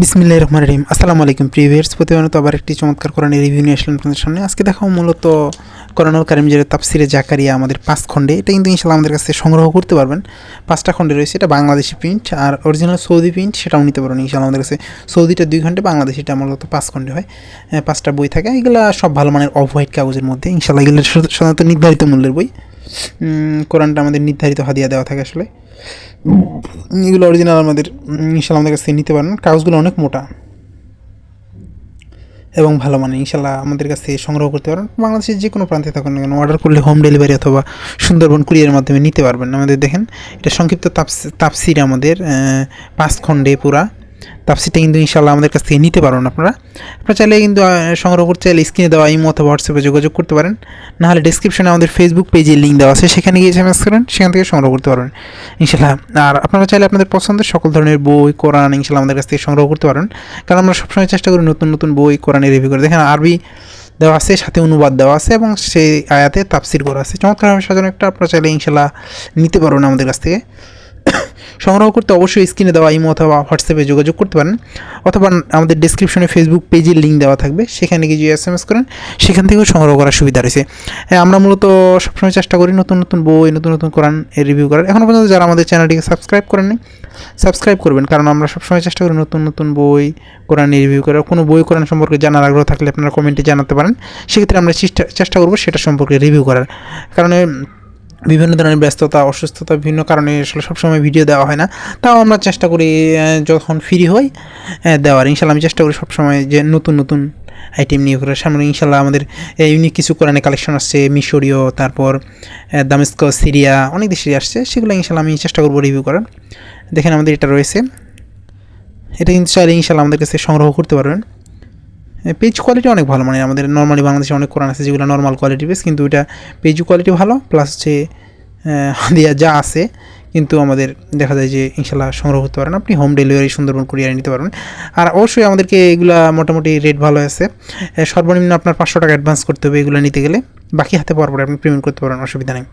বিসমিল্লাহ রহমান রহিম। আসসালামু আলাইকুম প্রিভিয়ার্স প্রতিবেদন আবার একটি চমৎকার কোরআনের রিভিউ নিয়ে আসলাম আপনাদের সামনে। আজকে দেখাও মূলত কোরআনুল কারিম যেটা তাফসিরে জাকারিয়া, আমাদের পাঁচ খণ্ডে। এটা কিন্তু ইনশাল্লাহ আমাদের কাছে সংগ্রহ করতে পারবেন। পাঁচটা খণ্ডে রয়েছে। এটা বাংলাদেশি প্রিন্ট আর অরিজিনাল সৌদি প্রিন্ট সেটাও নিতে পারবেন ইনশাল্লাহ আমাদের কাছে। সৌদিটা দুই ঘন্টে বাংলাদেশিটা মূলত পাঁচ খণ্ডে হয়। পাঁচটা বই থাকে। এগুলো সব ভালো মানের অফ হোয়াইট কাগজের মধ্যে। ইনশাল্লাহ এগুলো সাধারণত- নির্ধারিত মূল্যের বই। কোরআনটা আমাদের নির্ধারিত হাদিয়া দেওয়া থাকে আসলে। এগুলো অরিজিনাল আমাদের ইনশাল্লাহ আমাদের কাছ থেকে নিতে পারেন। কাগজগুলো অনেক মোটা। এবং ভালো মানে ইনশাল্লাহ আমাদের কাছে সংগ্রহ করতে পারেন। বাংলাদেশের যে কোনো প্রান্তে থাকুন না কেন অর্ডার করলে হোম ডেলিভারি অথবা সুন্দরবন কুরিয়ার মাধ্যমে নিতে পারবেন। আমাদের দেখেন, এটা সংক্ষিপ্ত তাপস- তাপসির আমাদের পাঁচ খণ্ডে পুরা। তাপসিটা কিন্তু ইনশাল্লাহ আমাদের কাছ থেকে নিতে পারবেন আপনারা। আপনারা চাইলে কিন্তু সংগ্রহ করতে চাইলে স্ক্রিনে দেওয়া ইমো অথবা হোয়াটসঅ্যাপে যোগাযোগ করতে পারেন। নাহলে ডিসক্রিপশনে আমাদের ফেসবুক পেজে লিঙ্ক দেওয়া আছে, সেখানে গিয়ে এসএমএস করেন, সেখান থেকে সংগ্রহ করতে পারবেন। ইনশাল্লাহ আর আপনারা চাইলে আপনাদের পছন্দের সকল ধরনের বই, কোরআন ইনশাল্লাহ আমাদের কাছ থেকে সংগ্রহ করতে পারেন কারণ আমরা সবসময় চেষ্টা করি নতুন নতুন বই কোরআনের রিভিউ করে। দেখেন, আরবি দেওয়া আছে, সাথে অনুবাদ দেওয়া আছে, এবং সেই আয়াতে তাফসির করা আছে। চমৎকারভাবে সাজানো একটা আপনারা চাইলে ইনশাল্লাহ নিতে পারবেন আমাদের কাছ থেকে। সংগ্রহ করতে অবশ্যই স্ক্রিনে দেওয়া ইমো অথবা হোয়াটসঅ্যাপে যোগাযোগ করতে পারেন। অথবা আমাদের ডিসক্রিপশনে ফেসবুক পেজের লিঙ্ক দেওয়া থাকবে। সেখানে গিয়ে এস এম এস করেন। সেখান থেকেও সংগ্রহ করার সুবিধা রয়েছে। আমরা মূলত সবসময় চেষ্টা করি নতুন নতুন বই, নতুন নতুন কোরআন রিভিউ করার। এখনও পর্যন্ত যারা আমাদের চ্যানেলটিকে সাবস্ক্রাইব করেননি সাবস্ক্রাইব করবেন। কারণ আমরা সবসময় চেষ্টা করি নতুন নতুন বই, কোরআন রিভিউ করার। কোনো বই, কোরআন সম্পর্কে জানার আগ্রহ থাকলে আপনারা কমেন্টে জানাতে পারেন। সেক্ষেত্রে আমরা চেষ্টা চেষ্টা করব সেটা সম্পর্কে রিভিউ করার। কারণ বিভিন্ন ধরনের ব্যস্ততা, অসুস্থতা বিভিন্ন কারণে আসলে সবসময় ভিডিও দেওয়া হয় না। তাও আমরা চেষ্টা করি যখন ফ্রি হই দেওয়ার। ইনশাল্লাহ আমি চেষ্টা করি সবসময় যে নতুন নতুন আইটেম নিয়ে করে সামনে ইনশাল্লাহ আমাদের ইউনিক কিছু কোরআনে কালেকশন আসছে, মিশরীয়, তারপর দামেস্ক সিরিয়া অনেক দেশেরই আসছে। সেগুলো ইনশাল্লাহ আমি চেষ্টা করব রিভিউ করার। দেখেন আমাদের এটা রয়েছে। এটা কিন্তু চাইলে ইনশাল্লাহ আমাদের কাছে সংগ্রহ করতে পারবেন। পেজ কোয়ালিটি অনেক ভালো। মানে আমাদের নর্মালি বাংলাদেশে অনেক কোরআন আছে যেগুলো নর্মাল কোয়ালিটি বেস কিন্তু এটা পেজ কোয়ালিটি ভালো প্লাস হচ্ছে হাদিয়া যা আছে, কিন্তু আমাদের দেখা যায় যে ইনশাল্লাহ সংগ্রহ করতে পারেন। আপনি হোম ডেলিভারি সুন্দরবন কুরিয়ারে নিতে পারবেন। আর অবশ্যই আমাদেরকে এগুলা মোটামুটি রেট ভালো আছে। সর্বনিম্ন আপনার পাঁচশো টাকা অ্যাডভান্স করতে হবে এগুলো নিতে গেলে। বাকি হাতে পাওয়ার পরে আপনি পেমেন্ট করতে পারেন, অসুবিধা নেই।